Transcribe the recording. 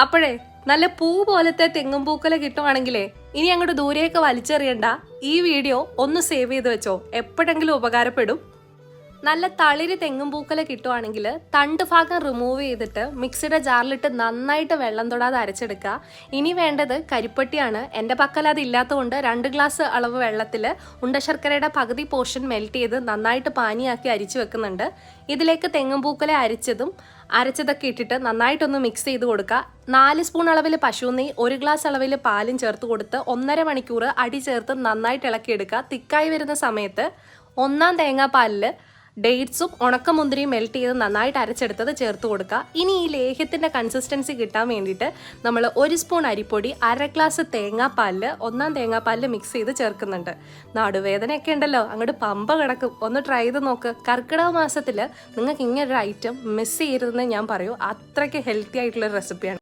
അപ്പോഴേ നല്ല പൂ പോലത്തെ തെങ്ങും പൂക്കല കിട്ടുവാണെങ്കിലേ ഇനി അങ്ങോട്ട് ദൂരെയൊക്കെ വലിച്ചെറിയണ്ട. ഈ വീഡിയോ ഒന്ന് സേവ് ചെയ്ത് വെച്ചോ. എപ്പോഴെങ്കിലും ഉപകാരപ്പെടും. നല്ല തളിരി തെങ്ങും പൂക്കല കിട്ടുവാണെങ്കിൽ തണ്ട് ഭാഗം റിമൂവ് ചെയ്തിട്ട് മിക്സിയുടെ ജാറിലിട്ട് നന്നായിട്ട് വെള്ളം തൊടാതെ അരച്ചെടുക്കുക. ഇനി വേണ്ടത് കരിപ്പട്ടിയാണ്. എന്റെ പക്കൽ അത് ഇല്ലാത്തതുകൊണ്ട് രണ്ട് ഗ്ലാസ് അളവ് വെള്ളത്തിൽ ഉണ്ടശർക്കരയുടെ പകുതി പോർഷൻ മെൽറ്റ് ചെയ്ത് നന്നായിട്ട് പാനിയാക്കി അരിച്ചു വെക്കുന്നുണ്ട്. ഇതിലേക്ക് തെങ്ങും പൂക്കല അരിച്ചതും അരച്ചതൊക്കെ ഇട്ടിട്ട് നന്നായിട്ടൊന്ന് മിക്സ് ചെയ്ത് കൊടുക്കുക. നാല് സ്പൂൺ അളവിൽ പശു നെയ്യ് ഒരു ഗ്ലാസ് അളവിൽ പാലും ചേർത്ത് കൊടുത്ത് ഒന്നര മണിക്കൂർ അടി ചേർത്ത് നന്നായിട്ട് ഇളക്കിയെടുക്കുക. തിക്കായി വരുന്ന സമയത്ത് ഒന്നാം തേങ്ങാപ്പാലിൽ ഡേറ്റ്സും ഉണക്കമുന്തിരിയും മെൽറ്റ് ചെയ്ത് നന്നായിട്ട് അരച്ചെടുത്തത് ചേർത്ത് കൊടുക്കുക. ഇനി ഈ ലേഹ്യത്തിന്റെ കൺസിസ്റ്റൻസി കിട്ടാൻ വേണ്ടിയിട്ട് നമ്മൾ ഒരു സ്പൂൺ അരിപ്പൊടി അര ഗ്ലാസ് തേങ്ങാപ്പാലിൽ ഒന്നാം തേങ്ങാപ്പാലിൽ മിക്സ് ചെയ്ത് ചേർക്കുന്നുണ്ട്. നടുവേദനയൊക്കെ ഉണ്ടല്ലോ അങ്ങോട്ട് പമ്പ കിടക്കും. ഒന്ന് ട്രൈ ചെയ്ത് നോക്ക്. കർക്കിടക മാസത്തിൽ നിങ്ങൾക്ക് ഇങ്ങനൊരു ഐറ്റം മിസ് ചെയ്യരുതെന്ന് ഞാൻ പറയൂ. അത്രയ്ക്ക് ഹെൽത്തി ആയിട്ടുള്ള റെസിപ്പിയാണ്